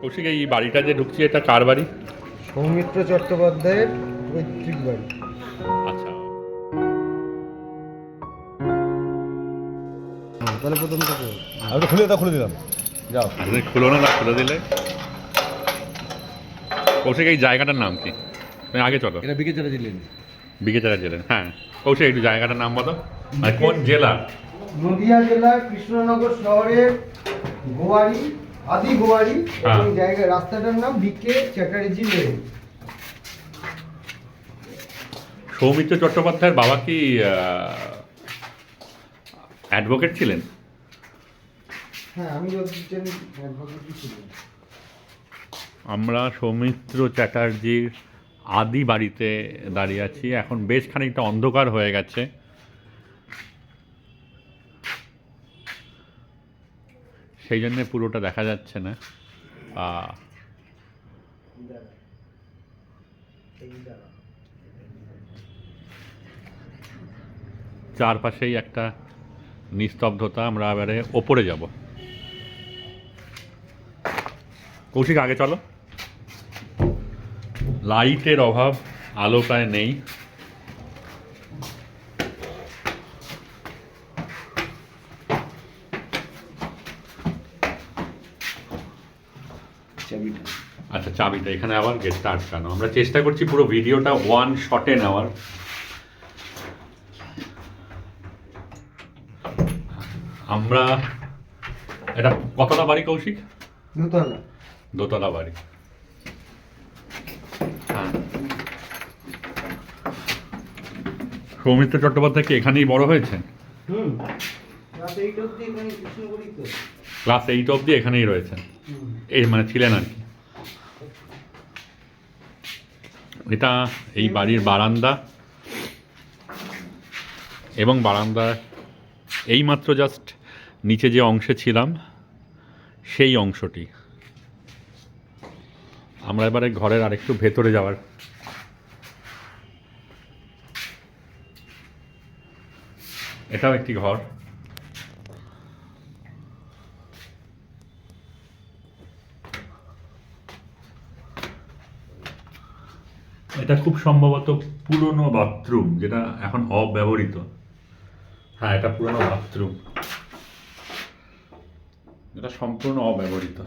কৌশিক এই বাড়িটা যে ঢুকছি এটা কার বাড়ি? সৌমিত্র চট্টোপাধ্যায়ের পৈতৃক বাড়ি। আচ্ছা। তাহলে প্রথম থেকে। আমি তো খুলে দাও খুলে দিলাম। যাও। আপনি খুলো না না খুলে দিলে। কৌশিক এই জায়গাটার নাম কি? তুমি আগে চলো। এটা বিকে চলে দিলেন বিকেচারা জেলেন হ্যাঁ। কৌশিক একটু জায়গাটার নাম বলো। মানে কোন জেলা? নদিয়া জেলার কৃষ্ণনগর শহরের গোয়ারি আদি গোয়ারি এবং হ্যাঁ। জায়গা রাস্তাটার নাম বিকে চ্যাটার্জি লেন। সৌমিত্র চট্টোপাধ্যায়ের বাবা কি অ্যাডভোকেট ছিলেন? হ্যাঁ আমি অ্যাডভোকেটই ছিলেন আমরা সৌমিত্র চ্যাটার্জির আদি বাড়িতে দাঁড়িয়ে আছি। এখন বেশ খানিকটা অন্ধকার হয়ে গেছে। সেই জন্যে পুরোটা দেখা যাচ্ছে না। চারপাশেই একটা নিস্তব্ধতা, আমরা এবারে ওপরে যাব। কৌশিক, আগে চলো। লাইটের অভাব আলো প্রায় নেই। চাবিটা। আচ্ছা চাবিটা এখানে আবার গেটটা আটকানো। আমরা চেষ্টা করছি পুরো ভিডিওটা ওয়ান শটে নেওয়ার। আমরা এটা কতটা বাড়ি কৌশিক? দোতলা। দোতলা বাড়ি। হ্যাঁ। সৌমিত্র চট্টোপাধ্যায় কি এখানেই বড় হয়েছেন? হুম। ক্লাস এইট অবধি এখানেই রয়েছেন। এই মানে ছিলেন আর কি। এটা এই বাড়ির বারান্দা এবং বারান্দার এইমাত্র জাস্ট নিচে যে অংশে ছিলাম, সেই অংশটি। আমরা এবারে ঘরের আরেকটু ভেতরে যাওয়ার এটাও একটি ঘর। এটা খুব সম্ভবত পুরনো বাথরুম, যেটা এখন অব্যবহৃত। হ্যাঁ এটা পুরনো বাথরুম। এটা সম্পূর্ণ অব্যবহৃত।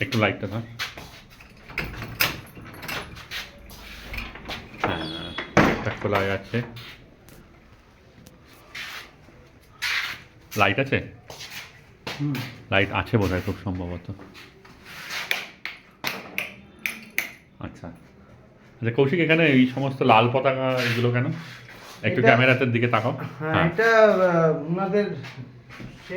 একটু লাইটটা ধর হ্যাঁ খোলা আছে লাইট আছে? হুম। লাইট আছে বোধ হয় খুব সম্ভবত। আচ্ছা। আচ্ছা কৌশিক এখানে এই সমস্ত লাল পতাকা এগুলো কেন? একটু ক্যামেরাতে দিকে তাকাও। হ্যাঁ হ্যাঁ। এটা ওনাদের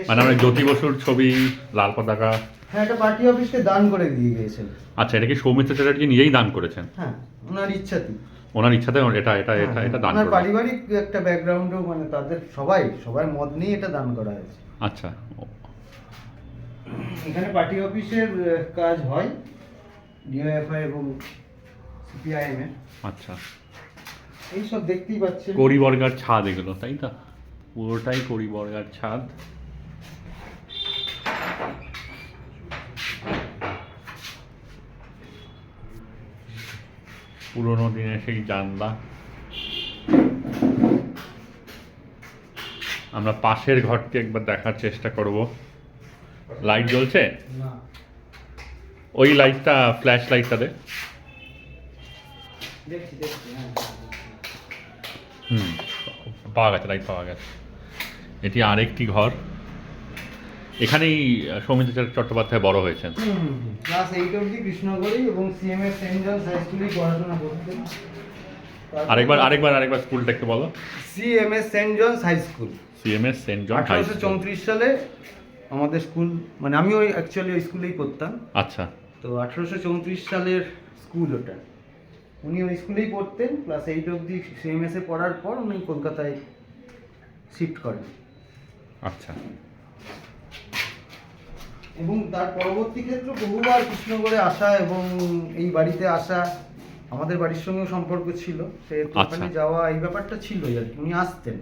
মানে আমরা জ্যোতি বসুর ছবি লাল পতাকা হ্যাঁ এটা পার্টি অফিসকে দান করে দিয়ে গিয়েছেন আচ্ছা এটা কি সৌমিত্র চ্যাটার্জি নিজেই দান করেছেন? হ্যাঁ ওনার ইচ্ছাতেই। ওনার ইচ্ছাতে এটা এটা এটা এটা দান ওনার পারিবারিক একটা ব্যাকগ্রাউন্ডও মানে তাদের সবাই সবার মত নিয়ে এটা দান করা হয়েছে। আচ্ছা। এখানে পার্টি অফিসের কাজ হয় ডিওএফআই এবং সিপিআইএম এর আচ্ছা। এই সব দেখতেই পাচ্ছেন। কড়ি বর্গার ছাদ এগুলো তাই তো? পুরোটাই কড়ি বর্গার ছাদ। পুরোনো দিনের সেই জানলা। আমরা পাশের ঘরটি একবার দেখার চেষ্টা করব। লাইট জ্বলছে? ওই লাইটটা ফ্ল্যাশ লাইটটা দে। হ্যাঁ হুম পাওয়া গেছে লাইট পাওয়া গেছে। এটি আরেকটি ঘর। এখানেই সৌমিত্র চট্টোপাধ্যায় বড় হয়েছেন। ক্লাস এইট অবধি কৃষ্ণগড়ি এবং সিএমএস সেন্ট জনস হাই স্কুলেই পড়াশোনা করতেন। আরেকবার আরেকবার আরেকবার স্কুলটা একটু বলো। CMS Saint John's high school. CMS Saint John high school. চৌত্রিশ সালে আমাদের স্কুল মানে আমি ওই অ্যাকচুয়ালি ওই স্কুলেই পড়তাম। আচ্ছা। তো আঠারোশো চৌত্রিশ সালের স্কুল ওটা। উনি ওই স্কুলেই পড়তেন। ক্লাস এইট অবধি সিএমএস এ পড়ার পর উনি কলকাতায় শিফট করেন। আচ্ছা। এবং তার পরবর্তী ক্ষেত্রে বহুবার কৃষ্ণগড়ে আসা এবং এই বাড়িতে আসা আমাদের বাড়ির সঙ্গেও সম্পর্ক ছিল। সেহেতু আচ্ছা। ওখানে যাওয়া এই ব্যাপারটা ছিলই আর কি। উনি আসতেন।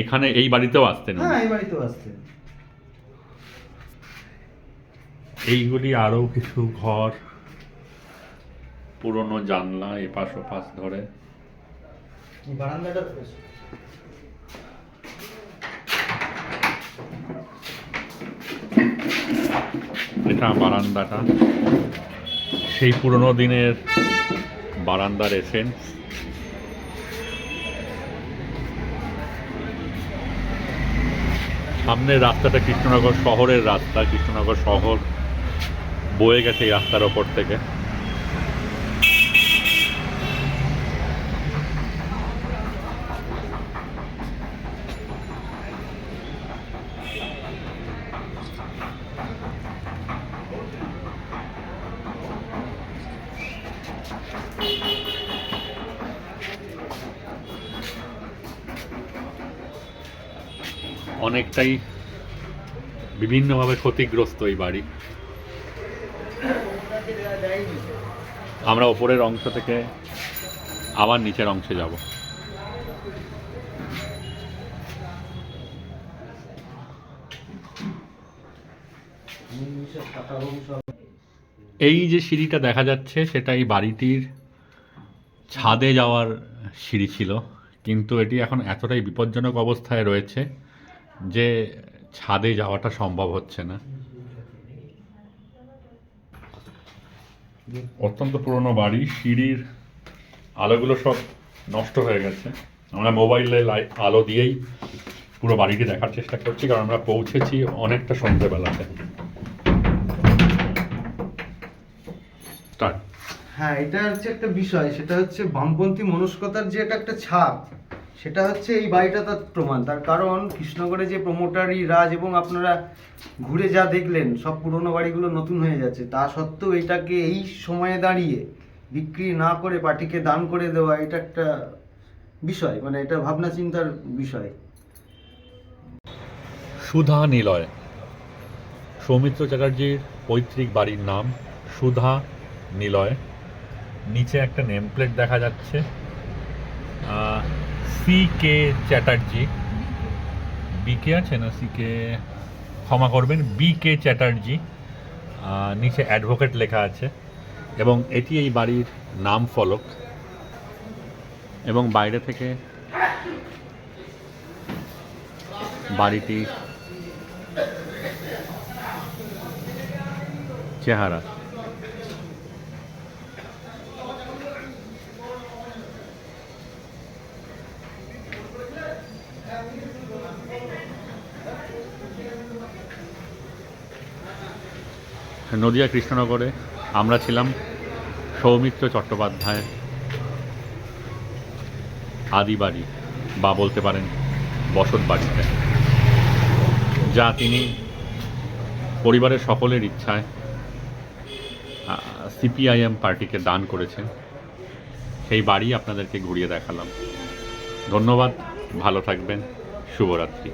এখানে এই বাড়িতেও আসতেন হ্যাঁ এই বাড়িতেও আসতেন। এইগুলি আরও কিছু ঘর পুরনো জানলা এপাশ ওপাশ ধরে। বারান্দাটা এটা বারান্দাটা। সেই পুরনো দিনের বারান্দার এসেন্স সামনের রাস্তাটা কৃষ্ণনগর শহরের রাস্তা, কৃষ্ণনগর শহর বয়ে গেছে এই রাস্তার ওপর থেকে। অনেকটাই বিভিন্নভাবে ক্ষতিগ্রস্ত এই বাড়ি। আমরা ওপরের অংশ থেকে আবার নিচের অংশে যাব। এই যে সিঁড়িটা দেখা যাচ্ছে, সেটা এই বাড়িটির ছাদে যাওয়ার সিঁড়ি ছিল। কিন্তু এটি এখন এতটাই বিপজ্জনক অবস্থায় রয়েছে যে ছাদে যাওয়াটা সম্ভব হচ্ছে না। অত্যন্ত পুরনো বাড়ি, সিঁড়ির আলোগুলো সব নষ্ট হয়ে গেছে। আমরা মোবাইলে আলো দিয়েই পুরো বাড়িটি দেখার চেষ্টা করছি, কারণ আমরা পৌঁছেছি অনেকটা সন্ধ্যেবেলাতে স্টার্ট হ্যাঁ এটা হচ্ছে একটা বিষয় সেটা হচ্ছে বামপন্থী মনস্কতার যে এটা একটা ছাপ সেটা হচ্ছে এই বাড়িটা তার প্রমাণ। তার কারণ কৃষ্ণগড়ে যে প্রমোটারি রাজ এবং আপনারা ঘুরে যা দেখলেন সব পুরনো বাড়িগুলো নতুন হয়ে যাচ্ছে। তা সত্ত্বেও এটাকে এই সময়ে দাঁড়িয়ে বিক্রি না করে পার্টিকে দান করে দেওয়া এটা একটা বিষয় মানে এটা ভাবনা চিন্তার বিষয়। সুধা নিলয়। সৌমিত্র চ্যাটার্জির পৈতৃক বাড়ির নাম সুধা নিলয়। নিচে একটা নেম প্লেট দেখা যাচ্ছে। C K Chatterjee B K আছে না? সি কে ক্ষমা করবেন বি কে চ্যাটার্জি নিচে অ্যাডভোকেট লেখা আছে এবং এটি এই বাড়ির নাম ফলক। এবং বাইরে থেকে বাড়িটি চেহারা। নদিয়া কৃষ্ণনগরে আমরা ছিলাম সৌমিত্র চট্টোপাধ্যায়ের আদি বাড়ি বা বলতে পারেন বসত বাড়িতে যা তিনি পরিবারের সকলের ইচ্ছায় সিপিআইএম পার্টিকে দান করেছেন। সেই বাড়ি আপনাদেরকে ঘুরিয়ে দেখালাম। ধন্যবাদ, ভালো থাকবেন, শুভরাত্রি।